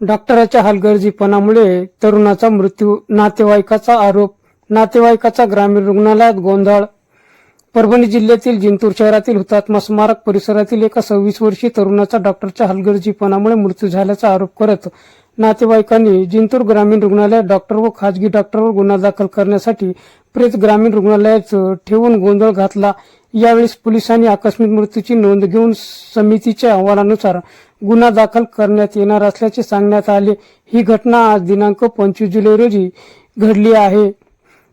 डॉक्टराच्या हलगर्जीपणामुळे तरुणाचा मृत्यू नातेवाईकाचा आरोप नातेवाईकाचा ग्रामीण रुग्णालयात गोंधळ. परभणी जिल्ह्यातील जिंतूर शहरातील हुतात्मा स्मारक परिसरातील एका सव्वीस वर्षीय तरुणाचा डॉक्टरच्या हलगर्जीपणामुळे मृत्यू झाल्याचा आरोप करत नातेवाईकांनी जिंतूर ग्रामीण रुग्णालयात डॉक्टर व खाजगी डॉक्टरवर गुन्हा दाखल करण्यासाठी प्रेत ग्रामीण रुग्णालयात ठेवून गोंधळ घातला. यावेळेस पोलिसांनी आकस्मिक मृत्यूची नोंद घेऊन समितीच्या अहवालानुसार गुन्हा दाखल करण्यात येणार असल्याचे सांगण्यात आले. ही घटना आज दिनांक पंचवीस जुलै रोजी घडली आहे.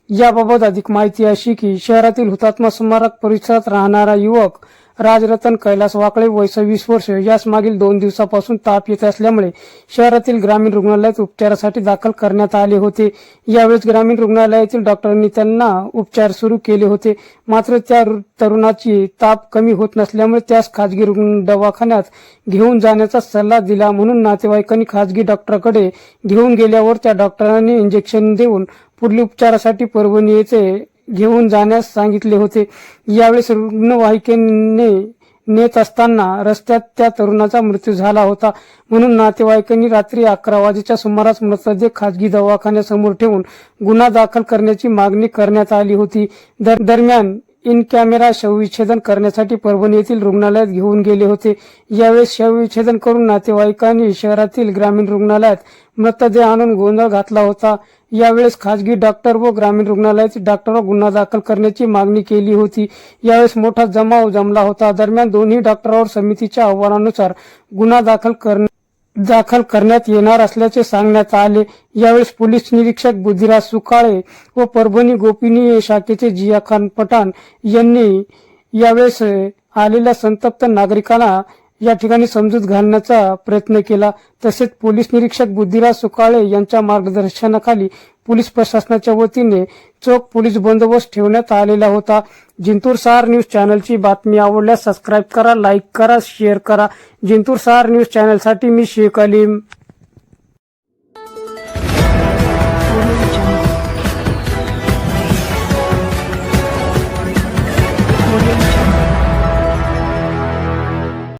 याबाबत अधिक माहिती अशी की शहरातील हुतात्मा स्मारक परिसरात राहणारा युवक राजरतन कैलास वाकळे वय सव्वीस वर्ष. यास मागील दोन दिवसापासून ताप येत असल्यामुळे शहरातील ग्रामीण रुग्णालयात उपचारासाठी दाखल करण्यात आले होते. यावेळेस ग्रामीण रुग्णालयातील डॉक्टरांनी त्यांना उपचार सुरू केले होते. मात्र त्या तरुणाची ताप कमी होत नसल्यामुळे त्यास खाजगी रुग्ण दवाखान्यात घेऊन जाण्याचा सल्ला दिला म्हणून नातेवाईकांनी खाजगी डॉक्टरकडे घेऊन गेल्यावर त्या डॉक्टरांनी इंजेक्शन देऊन पुढील उपचारासाठी परभणी येथे घेऊन जाण्यास सांगितले होते. यावेळेस रुग्णवाहिकेने नेत असताना रस्त्यात त्या तरुणाचा मृत्यू झाला होता. म्हणून नातेवाईकांनी रात्री अकरा वाजेच्या सुमारास मृतदेह खाजगी दवाखान्यासमोर ठेवून गुन्हा दाखल करण्याची मागणी करण्यात आली होती. दर- दरम्यान इन कॅमेरा शवविच्छेदन करण्यासाठी परभणी येथील रुग्णालयात घेऊन गेले होते. यावेळेस शवविच्छेदन करून नातेवाईकांनी शहरातील ग्रामीण रुग्णालयात मृतदेह आणून गोंधळ घातला होता. यावेळेस खाजगी डॉक्टर व ग्रामीण रुग्णालयाचे डॉक्टरवर गुन्हा दाखल करण्याची मागणी केली होती. यावेळेस मोठा जमाव जमला होता. दरम्यान दोन्ही डॉक्टरांवर समितीच्या अहवालानुसार गुन्हा दाखल करण्यात दाखल करण्यात येणार असल्याचे सांगण्यात आले. यावेळेस पोलीस निरीक्षक बुद्धिराज सुकाळे व परभणी गोपनीय शाखेचे जिया खान पठाण यांनी यावेळेस आलेल्या संतप्त नागरिकांना या ठिकाणी समजूत घालण्याचा प्रयत्न केला. तसेच पोलीस निरीक्षक बुद्धिराज सुकाळे यांच्या मार्गदर्शनाखाली पोलीस प्रशासनाच्या वतीने चोख पोलीस बंदोबस्त ठेवण्यात आलेला होता. जिंतूर सहार न्यूज चॅनलची बातमी आवडल्यास सबस्क्राईब करा लाईक करा शेअर करा. जिंतूर सहार न्यूज चॅनलसाठी मी शेख अलीम.